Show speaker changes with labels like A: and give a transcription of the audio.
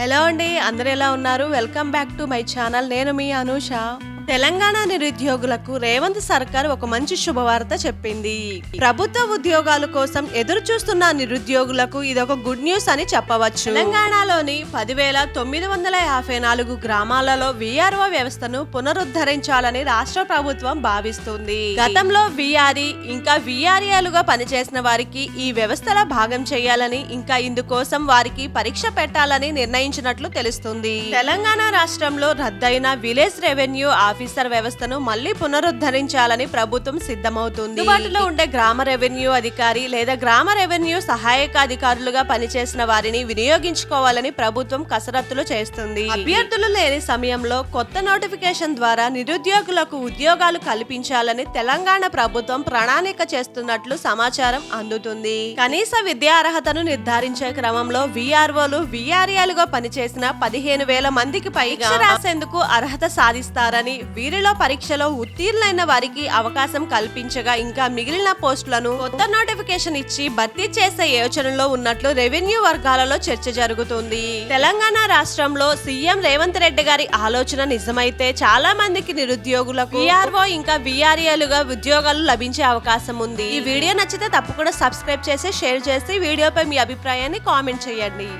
A: Hello అండి అందరు ఎలా ఉన్నారు? Welcome back to my channel నేను మీ అనూష. తెలంగాణ నిరుద్యోగులకు రేవంత్ సర్కార్ ఒక మంచి శుభవార్త చెప్పింది. ప్రభుత్వ ఉద్యోగాల కోసం ఎదురు చూస్తున్న నిరుద్యోగులకు ఇదొక గుడ్ న్యూస్ అని చెప్పవచ్చు. తెలంగాణలోని పదివేల తొమ్మిది వందల యాభై నాలుగు గ్రామాలలో విఆర్ఓ వ్యవస్థను పునరుద్ధరించాలని రాష్ట్ర ప్రభుత్వం భావిస్తుంది. గతంలో విఆర్ఈ ఇంకా విఆర్ఏలుగా పనిచేసిన వారికి ఈ వ్యవస్థలో భాగం చేయాలని ఇంకా ఇందుకోసం వారికి పరీక్ష పెట్టాలని నిర్ణయించినట్లు తెలుస్తుంది. తెలంగాణ రాష్ట్రంలో రద్దయిన విలేజ్ రెవెన్యూ ఆఫీసర్ వ్యవస్థను మళ్ళీ పునరుద్ధరించాలని ప్రభుత్వం సిద్ధమవుతుంది. అందుబాటులో ఉండే గ్రామ రెవెన్యూ అధికారి లేదా గ్రామ రెవెన్యూ సహాయక అధికారులుగా పనిచేసిన వారిని వినియోగించుకోవాలని ప్రభుత్వం కసరత్తులు చేస్తుంది. అభ్యర్థులు లేని సమయంలో కొత్త నోటిఫికేషన్ ద్వారా నిరుద్యోగులకు ఉద్యోగాలు కల్పించాలని తెలంగాణ ప్రభుత్వం ప్రణాళిక చేస్తున్నట్లు సమాచారం అందుతుంది. కనీస విద్యా అర్హతను నిర్ధారించే క్రమంలో విఆర్ఓలు విఆర్ఏలుగా పనిచేసిన పదిహేను వేల మందికి పైగా రాసేందుకు అర్హత సాధిస్తారని వీరిలో పరీక్షలో ఉత్తీర్ణులైన వారికి అవకాశం కల్పించగా ఇంకా మిగిలిన పోస్టులను కొత్త నోటిఫికేషన్ ఇచ్చి భర్తీ చేసే యోచనలో ఉన్నట్లు రెవెన్యూ వర్గాలలో చర్చ జరుగుతుంది. తెలంగాణ రాష్ట్రంలో సీఎం రేవంత్ రెడ్డి గారి ఆలోచన నిజమైతే చాలా మందికి నిరుద్యోగులకు విఆర్ఓ ఇంకా విఆర్ఏలుగా ఉద్యోగాలు లభించే అవకాశం ఉంది. ఈ వీడియో నచ్చితే తప్పకుండా సబ్స్క్రైబ్ చేసి షేర్ చేసి వీడియోపై మీ అభిప్రాయాన్ని కామెంట్ చేయండి.